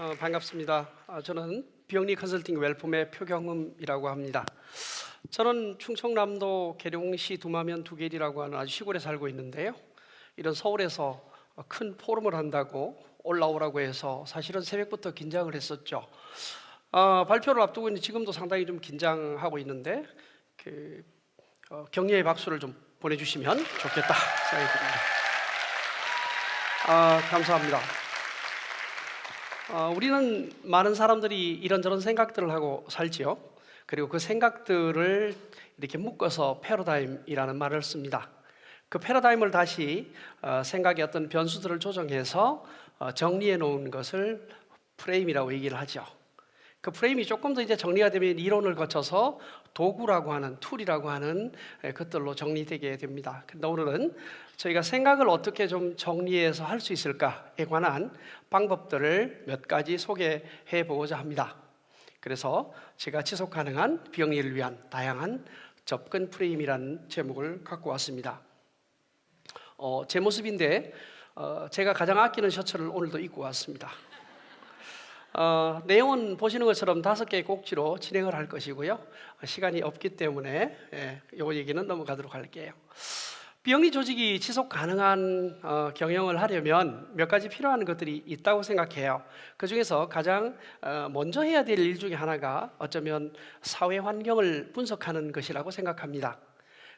어, 반갑습니다. 아, 저는 비영리 컨설팅 웰폼의 표경음이라고 합니다. 저는 충청남도 계룡시 두마면 두계리라고 하는 아주 시골에 살고 있는데요. 이런 서울에서 큰 포럼을 한다고 올라오라고 해서 사실은 새벽부터 긴장을 했었죠. 아, 발표를 앞두고 있는 지금도 상당히 좀 긴장하고 있는데 그, 어, 격려의 박수를 좀 보내주시면 좋겠다 생각이 듭니다. 아, 감사합니다. 어, 우리는 많은 사람들이 이런저런 생각들을 하고 살지요. 그리고 그 생각들을 이렇게 묶어서 패러다임이라는 말을 씁니다. 그 패러다임을 다시 어, 생각의 어떤 변수들을 조정해서 어, 정리해 놓은 것을 프레임이라고 얘기를 하죠. 그 프레임이 조금 더 이제 정리가 되면 이론을 거쳐서 도구라고 하는 툴이라고 하는 에, 것들로 정리되게 됩니다. 근데 오늘은 저희가 생각을 어떻게 좀 정리해서 할 수 있을까에 관한 방법들을 몇 가지 소개해 보고자 합니다. 그래서 제가 지속 가능한 비영리를 위한 다양한 접근 프레임이라는 제목을 갖고 왔습니다. 어, 제 모습인데 어, 제가 가장 아끼는 셔츠를 오늘도 입고 왔습니다. 어, 내용은 보시는 것처럼 다섯 개의 꼭지로 진행을 할 것이고요. 어, 시간이 없기 때문에 예, 요 얘기는 넘어가도록 할게요. 비영리 조직이 지속 가능한 어, 경영을 하려면 몇 가지 필요한 것들이 있다고 생각해요. 그 중에서 가장 어, 먼저 해야 될 일 중에 하나가 어쩌면 사회 환경을 분석하는 것이라고 생각합니다.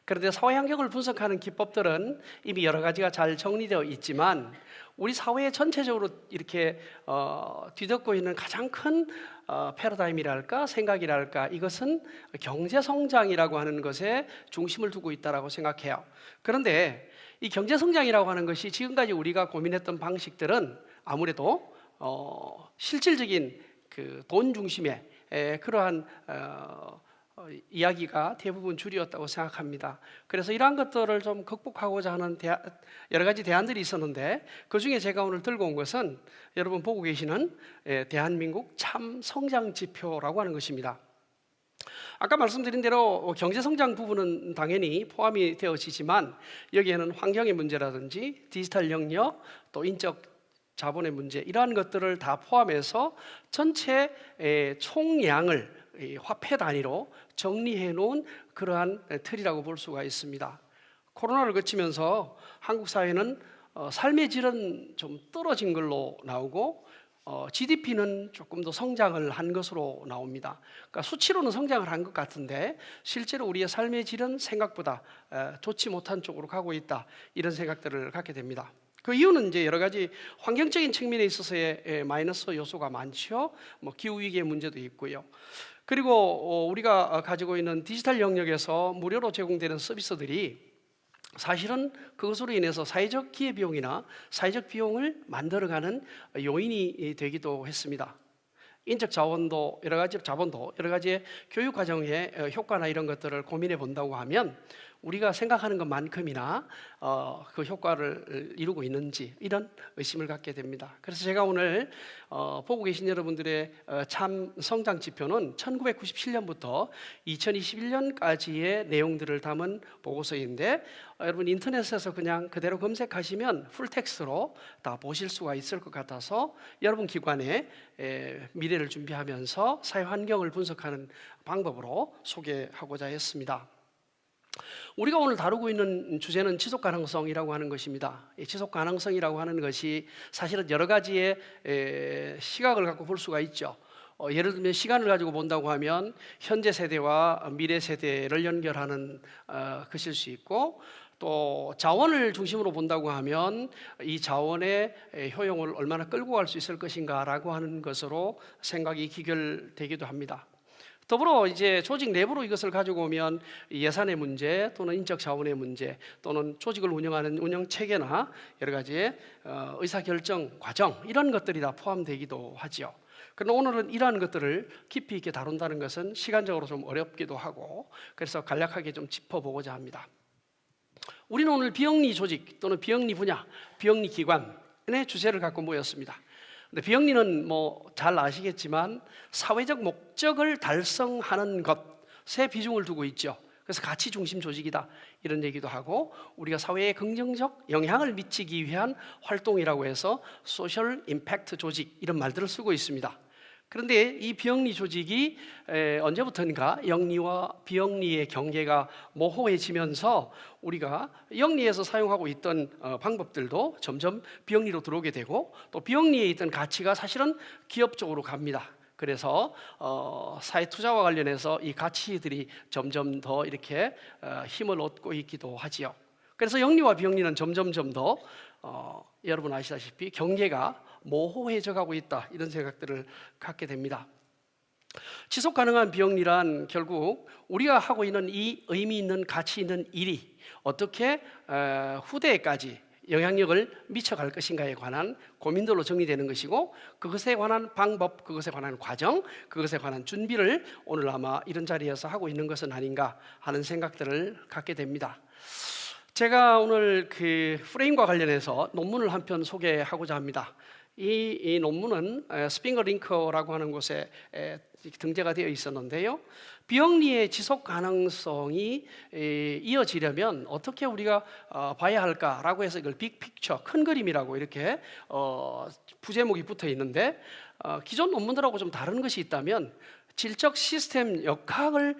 그런데 환경을 분석하는 기법들은 이미 여러 가지가 잘 정리되어 있지만 우리 사회 전체적으로 이렇게 어, 뒤덮고 있는 가장 큰 어, 패러다임이랄까 생각이랄까 이것은 경제 성장이라고 하는 것에 중심을 두고 있다라고 생각해요. 그런데 이 경제 성장이라고 하는 것이 지금까지 우리가 고민했던 방식들은 아무래도 어, 실질적인 그 돈 중심의 에, 그러한 어, 어, 이야기가 대부분 줄이었다고 생각합니다. 그래서 이러한 것들을 좀 극복하고자 하는 대안, 여러 가지 대안들이 있었는데 그 중에 제가 오늘 들고 온 것은 여러분 보고 계시는 예, 대한민국 참 성장 지표라고 하는 것입니다. 아까 말씀드린 대로 경제 성장 부분은 당연히 포함이 되어지지만 여기에는 환경의 문제라든지 디지털 영역 또 인적 자본의 문제 이러한 것들을 다 포함해서 전체 의 총량을 이 화폐 단위로 정리해 놓은 그러한 틀이라고 볼 수가 있습니다. 코로나를 거치면서 한국 사회는 어, 삶의 질은 좀 떨어진 걸로 나오고 어, GDP는 조금 더 성장을 한 것으로 나옵니다. 그러니까 수치로는 성장을 한 것 같은데 실제로 우리의 삶의 질은 생각보다 에, 좋지 못한 쪽으로 가고 있다 이런 생각들을 갖게 됩니다. 그 이유는 이제 여러 가지 환경적인 측면에 있어서의 에, 마이너스 요소가 많죠. 뭐 기후 위기의 문제도 있고요. 그리고 어, 우리가 가지고 있는 디지털 영역에서 무료로 제공되는 서비스들이 사실은 그것으로 인해서 사회적 기회 비용이나 사회적 비용을 만들어가는 요인이 되기도 했습니다. 인적 자원도 여러 가지 자본도 여러 가지의 교육 과정의 어, 효과나 이런 것들을 고민해 본다고 하면 우리가 생각하는 것만큼이나 어, 그 효과를 이루고 있는지 이런 의심을 갖게 됩니다. 그래서 제가 오늘 어, 보고 계신 여러분들의 어, 참 성장 지표는 1997년부터 2021년까지의 내용들을 담은 보고서인데 어, 여러분 인터넷에서 그냥 그대로 검색하시면 풀텍스트로 다 보실 수가 있을 것 같아서 여러분 기관에 에, 미래를 준비하면서 사회 환경을 분석하는 방법으로 소개하고자 했습니다. 우리가 오늘 다루고 있는 주제는 지속 가능성이라고 하는 것입니다. 이 지속 가능성이라고 하는 것이 사실은 여러 가지의 에, 시각을 갖고 볼 수가 있죠. 어, 예를 들면 시간을 가지고 본다고 하면 현재 세대와 미래 세대를 연결하는 어, 것일 수 있고 또 자원을 중심으로 본다고 하면 이 자원의 에, 효용을 얼마나 끌고 갈 수 있을 것인가라고 하는 것으로 생각이 기결되기도 합니다. 더불어 이제 조직 내부로 이것을 가지고 오면 예산의 문제 또는 인적 자원의 문제 또는 조직을 운영하는 운영 체계나 여러 가지의 어, 의사 결정 과정 이런 것들이 다 포함되기도 하죠. 그러나 오늘은 이러한 것들을 깊이 있게 다룬다는 것은 시간적으로 좀 어렵기도 하고 그래서 간략하게 좀 짚어보고자 합니다. 우리는 오늘 비영리 조직 또는 비영리 분야, 비영리 기관의 주제를 갖고 모였습니다. 근데 비영리는 뭐 잘 아시겠지만 사회적 목적을 달성하는 것에 비중을 두고 있죠. 그래서 가치 중심 조직이다 이런 얘기도 하고 우리가 사회에 긍정적 영향을 미치기 위한 활동이라고 해서 소셜 임팩트 조직 이런 말들을 쓰고 있습니다. 그런데 이 비영리 조직이 에, 언제부턴가 영리와 비영리의 경계가 모호해지면서 우리가 영리에서 사용하고 있던 어, 방법들도 점점 비영리로 들어오게 되고 또 비영리에 있던 가치가 사실은 기업 쪽으로 갑니다. 그래서 어, 사회 투자와 관련해서 이 가치들이 점점 더 이렇게 어, 힘을 얻고 있기도 하지요. 그래서 영리와 비영리는 점점점 더 어, 여러분 아시다시피 경계가 모호해져 가고 있다 이런 생각들을 갖게 됩니다. 지속 가능한 비영리란 결국 우리가 하고 있는 이 의미 있는 가치 있는 일이 어떻게 어, 후대까지 영향력을 미쳐갈 것인가에 관한 고민들로 정리되는 것이고 그것에 관한 방법, 그것에 관한 과정, 그것에 관한 준비를 오늘 아마 이런 자리에서 하고 있는 것은 아닌가 하는 생각들을 갖게 됩니다. 제가 오늘 그 프레임과 관련해서 논문을 한 편 소개하고자 합니다. 이, 이 논문은 에, 스핑거 링커라고 하는 곳에 에, 등재가 되어 있었는데요. 비영리의 지속 가능성이 에, 이어지려면 어떻게 우리가 어, 봐야 할까라고 해서 이걸 빅픽처 큰 그림이라고 이렇게 어, 부제목이 붙어 있는데 어, 기존 논문들하고 좀 다른 것이 있다면 질적 시스템 역학을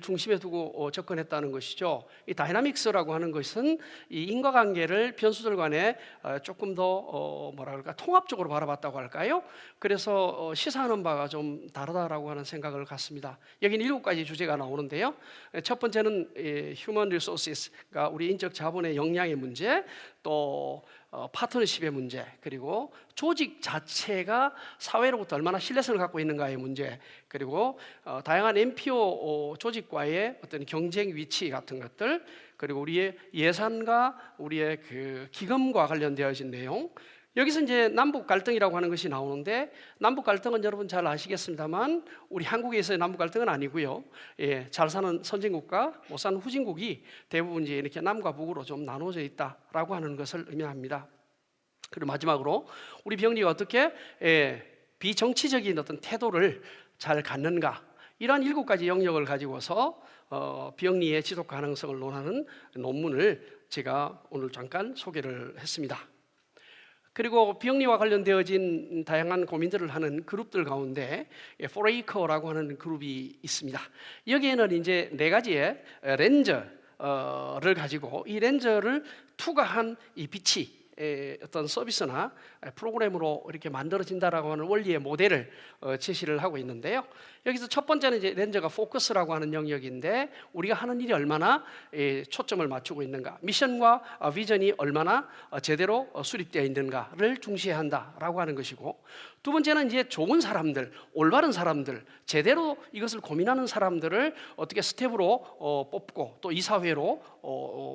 중심에 두고 어, 접근했다는 것이죠. 이 다이나믹스라고 하는 것은 이 인과관계를 변수들 간에 어, 조금 더 어, 뭐라 그럴까 통합적으로 바라봤다고 할까요? 그래서 어, 시사하는 바가 좀 다르다라고 하는 생각을 갖습니다. 여기는 일곱 가지 주제가 나오는데요. 첫 번째는 이 human resources가 우리 인적 자본의 역량의 문제, 또 어, 파트너십의 문제 그리고 조직 자체가 사회로부터 얼마나 신뢰성을 갖고 있는가의 문제 그리고 어, 다양한 NPO 어, 조직과의 어떤 경쟁 위치 같은 것들 그리고 우리의 예산과 우리의 그 기금과 관련되어진 내용 여기서 이제 남북 갈등이라고 하는 것이 나오는데 남북 갈등은 여러분 잘 아시겠습니다만 우리 한국에서의 남북 갈등은 아니고요. 예, 잘 사는 선진국과 못 사는 후진국이 대부분 이제 이렇게 남과 북으로 좀 나눠져 있다라고 하는 것을 의미합니다. 그리고 마지막으로 우리 병리가 어떻게 예, 비정치적인 어떤 태도를 잘 갖는가 이러한 일곱 가지 영역을 가지고서 어, 비영리의 지속 가능성을 논하는 논문을 제가 오늘 잠깐 소개를 했습니다. 그리고 비영리와 관련되어진 다양한 고민들을 하는 그룹들 가운데 포레이커라고 하는 그룹이 있습니다. 여기에는 이제 네 가지의 렌저를 가지고 이 렌저를 투과한 이 빛이 에, 어떤 서비스나 프로그램으로 이렇게 만들어진다라고 하는 원리의 모델을 어, 제시를 하고 있는데요. 여기서 첫 번째는 이제 렌저가 포커스라고 하는 영역인데 우리가 하는 일이 얼마나 에, 초점을 맞추고 있는가, 미션과 어, 비전이 얼마나 어, 제대로 어, 수립되어 있는가를 중시해야 한다라고 하는 것이고 두 번째는 이제 좋은 사람들, 올바른 사람들, 제대로 이것을 고민하는 사람들을 어떻게 스텝으로 어, 뽑고 또 이사회로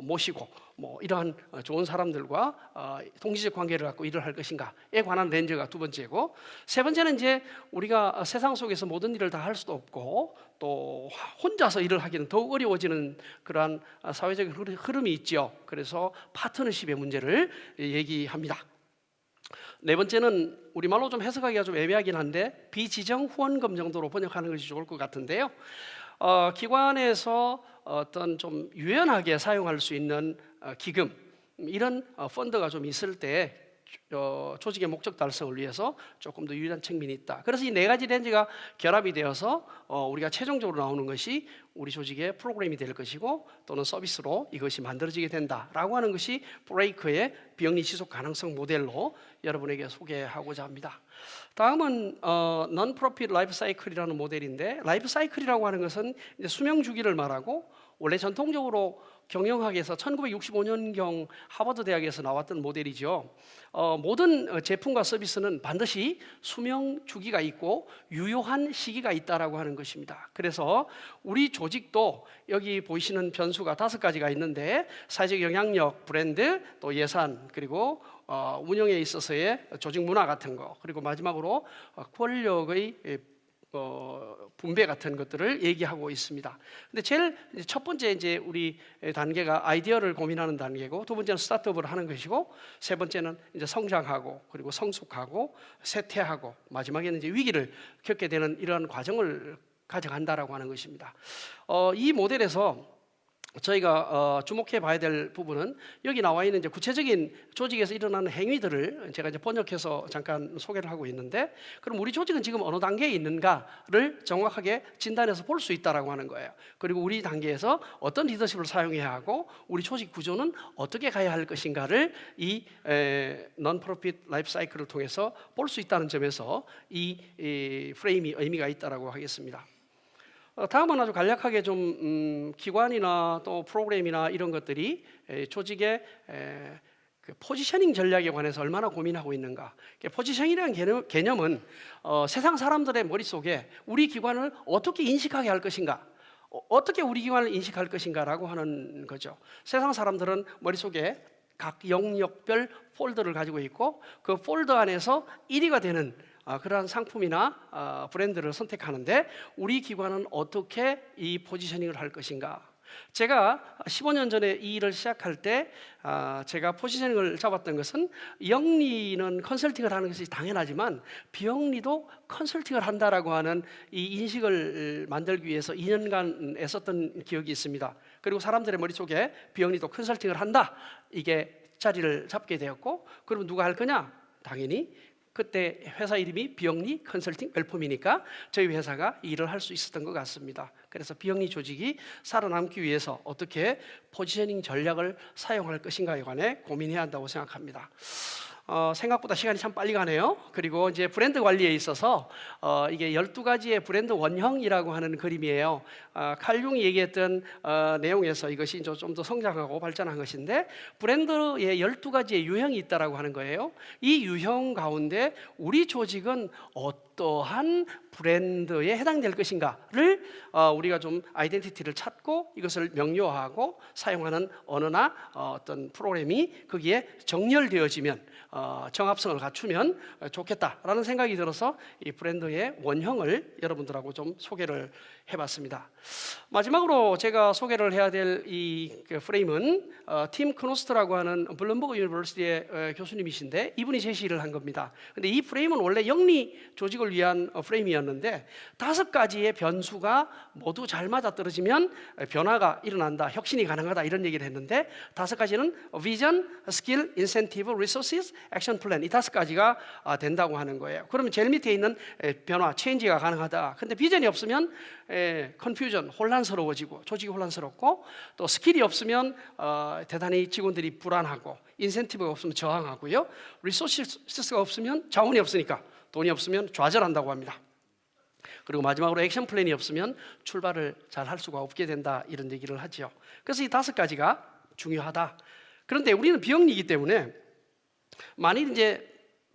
모시고 뭐 이러한 어, 좋은 사람들과 어, 동시적 관계를 갖고 일을 할 것인가에 관한 렌즈가 두 번째고 세 번째는 이제 우리가 세상 속에서 모든 일을 다할 수도 없고 또 혼자서 일을 하기는 더욱 어려워지는 그러한 어, 사회적인 흐름이 있죠. 그래서 파트너십의 문제를 얘기합니다. 네 번째는 우리말로 좀 해석하기가 좀 애매하긴 한데 비지정 후원금 정도로 번역하는 것이 좋을 것 같은데요. 어, 기관에서 어떤 좀 유연하게 사용할 수 있는 어, 기금 이런 어, 펀드가 좀 있을 때 어, 조직의 목적 달성을 위해서 조금 더 유리한 측면이 있다. 그래서 이 네 가지 렌즈가 결합이 되어서 어, 우리가 최종적으로 나오는 것이 우리 조직의 프로그램이 될 것이고 또는 서비스로 이것이 만들어지게 된다라고 하는 것이 브레이크의 비영리 지속 가능성 모델로 여러분에게 소개하고자 합니다. 다음은 어, non-profit life cycle이라는 모델인데 라이프 사이클이라고 하는 것은 수명 주기를 말하고 원래 전통적으로 경영학에서 1965년경 하버드 대학에서 나왔던 모델이죠. 어, 모든 어, 제품과 서비스는 반드시 수명 주기가 있고 유효한 시기가 있다라고 하는 것입니다. 그래서 우리 조직도 여기 보이시는 변수가 다섯 가지가 있는데 사회적 영향력, 브랜드, 또 예산 그리고 어, 운영에 있어서의 조직 문화 같은 거 그리고 마지막으로 어, 권력의 에, 어, 분배 같은 것들을 얘기하고 있습니다. 근데 제일 첫 번째 이제 우리 단계가 아이디어를 고민하는 단계고 두 번째는 스타트업을 하는 것이고 세 번째는 이제 성장하고 그리고 성숙하고 쇠퇴하고 마지막에는 이제 위기를 겪게 되는 이러한 과정을 가져간다라고 하는 것입니다. 어, 이 모델에서 저희가 어, 주목해 봐야 될 부분은 여기 나와 있는 이제 구체적인 조직에서 일어나는 행위들을 제가 이제 번역해서 잠깐 소개를 하고 있는데 그럼 우리 조직은 지금 어느 단계에 있는가를 정확하게 진단해서 볼 수 있다라고 하는 거예요. 그리고 우리 단계에서 어떤 리더십을 사용해야 하고 우리 조직 구조는 어떻게 가야 할 것인가를 이 non-profit 라이프 사이클을 통해서 볼 수 있다는 점에서 이, 이 프레임이 의미가 있다라고 하겠습니다. 어, 다음은 아주 간략하게 좀 음, 기관이나 또 프로그램이나 이런 것들이 에, 조직의 에, 그 포지셔닝 전략에 관해서 얼마나 고민하고 있는가. 포지셔닝이라는 개념, 개념 은 어, 세상 사람들의 머릿속에 우리 기관을 어떻게 인식하게 할 것인가. 어, 어떻게 우리 기관을 인식할 것인가라고 하는 거죠. 세상 사람들은 머릿속에 각 영역별 폴더를 가지고 있고 그 폴더 안에서 1위가 되는 아, 그러한 상품이나 아, 브랜드를 선택하는데 우리 기관은 어떻게 이 포지셔닝을 할 것인가? 제가 15년 전에 이 일을 시작할 때 아, 제가 포지셔닝을 잡았던 것은 영리는 컨설팅을 하는 것이 당연하지만 비영리도 컨설팅을 한다라고 하는 이 인식을 만들기 위해서 2년간 애썼던 기억이 있습니다. 그리고 사람들의 머릿속에 비영리도 컨설팅을 한다 이게 자리를 잡게 되었고 그러면 누가 할 거냐? 당연히 그때 회사 이름이 비영리 컨설팅 웰폼이니까 저희 회사가 이 일을 할 수 있었던 것 같습니다. 그래서 비영리 조직이 살아남기 위해서 어떻게 포지셔닝 전략을 사용할 것인가에 관해 고민해야 한다고 생각합니다. 어, 생각보다 시간이 참 빨리 가네요. 그리고 이제 브랜드 관리에 있어서 어, 이게 12가지의 브랜드 원형이라고 하는 그림이에요. 어, 칼융이 얘기했던 어, 내용에서 이것이 좀 더 성장하고 발전한 것인데 브랜드에 12가지의 유형이 있다라고 하는 거예요. 이 유형 가운데 우리 조직은 어 떠한 브랜드에 해당될 것인가를 어, 우리가 좀 아이덴티티를 찾고 이것을 명료하고 사용하는 언어나 어, 어떤 프로그램이 거기에 정렬되어지면 어, 정합성을 갖추면 좋겠다라는 생각이 들어서 이 브랜드의 원형을 여러분들하고 좀 소개를 해봤습니다. 마지막으로 제가 소개를 해야 될이 그 프레임은 어, 팀 크노스트라고 하는 블룸버그 유니버시티의 어, 교수님이신데 이분이 제시를 한 겁니다. 근데 이 프레임은 원래 영리 조직 을 위한 어, 프레임이었는데 다섯 가지의 변수가 모두 잘 맞아 떨어지면 변화가 일어난다, 혁신이 가능하다 이런 얘기를 했는데 다섯 가지는 비전, 스킬, 인센티브, 리소시스, 액션 플랜 이 다섯 가지가 아, 된다고 하는 거예요. 그러면 제일 밑에 있는 에, 변화, 체인지가 가능하다. 근데 비전이 없으면 컨퓨전, 혼란스러워지고 조직이 혼란스럽고 또 스킬이 없으면 어, 대단히 직원들이 불안하고 인센티브가 없으면 저항하고요. 리소시스가 없으면 자원이 없으니까 돈이 없으면 좌절한다고 합니다. 그리고 마지막으로 액션 플랜이 없으면 출발을 잘 할 수가 없게 된다 이런 얘기를 하죠. 그래서 이 다섯 가지가 중요하다. 그런데 우리는 비영리이기 때문에 만일 이제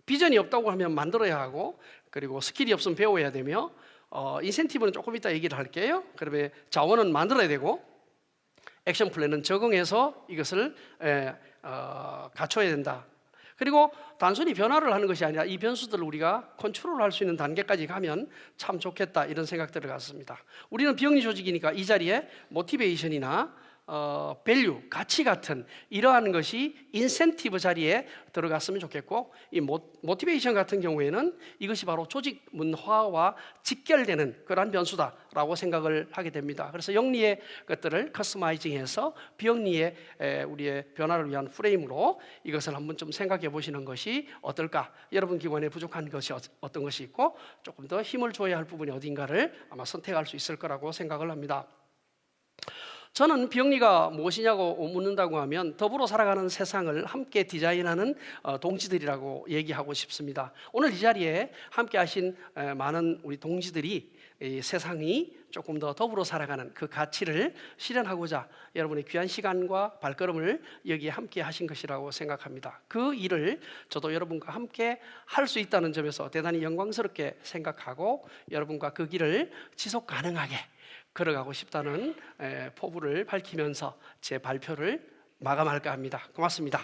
비전이 없다고 하면 만들어야 하고 그리고 스킬이 없으면 배워야 되며 어, 인센티브는 조금 이따 얘기를 할게요. 그러면 자원은 만들어야 되고 액션 플랜은 적응해서 이것을 에, 어, 갖춰야 된다. 그리고 단순히 변화를 하는 것이 아니라 이 변수들을 우리가 컨트롤할 수 있는 단계까지 가면 참 좋겠다 이런 생각들을 갖습니다. 우리는 비영리 조직이니까 이 자리에 모티베이션이나 어, 밸류, 가치 같은 이러한 것이 인센티브 자리에 들어갔으면 좋겠고 이 모, 모티베이션 같은 경우에는 이것이 바로 조직 문화와 직결되는 그러한 변수다라고 생각을 하게 됩니다. 그래서 영리의 것들을 커스마이징해서 비영리의 에, 우리의 변화를 위한 프레임으로 이것을 한번 좀 생각해 보시는 것이 어떨까? 여러분 기관에 부족한 것이 어, 어떤 것이 있고 조금 더 힘을 줘야 할 부분이 어딘가를 아마 선택할 수 있을 거라고 생각을 합니다. 저는 비영리가 무엇이냐고 묻는다고 하면 더불어 살아가는 세상을 함께 디자인하는 어, 동지들이라고 얘기하고 싶습니다. 오늘 이 자리에 함께 하신 많은 우리 동지들이 세상이 조금 더 더불어 살아가는 그 가치를 실현하고자 여러분의 귀한 시간과 발걸음을 여기에 함께 하신 것이라고 생각합니다. 그 일을 저도 여러분과 함께 할 수 있다는 점에서 대단히 영광스럽게 생각하고 여러분과 그 길을 지속 가능하게 걸어가고 싶다는 포부를 밝히면서 제 발표를 마감할까 합니다. 고맙습니다.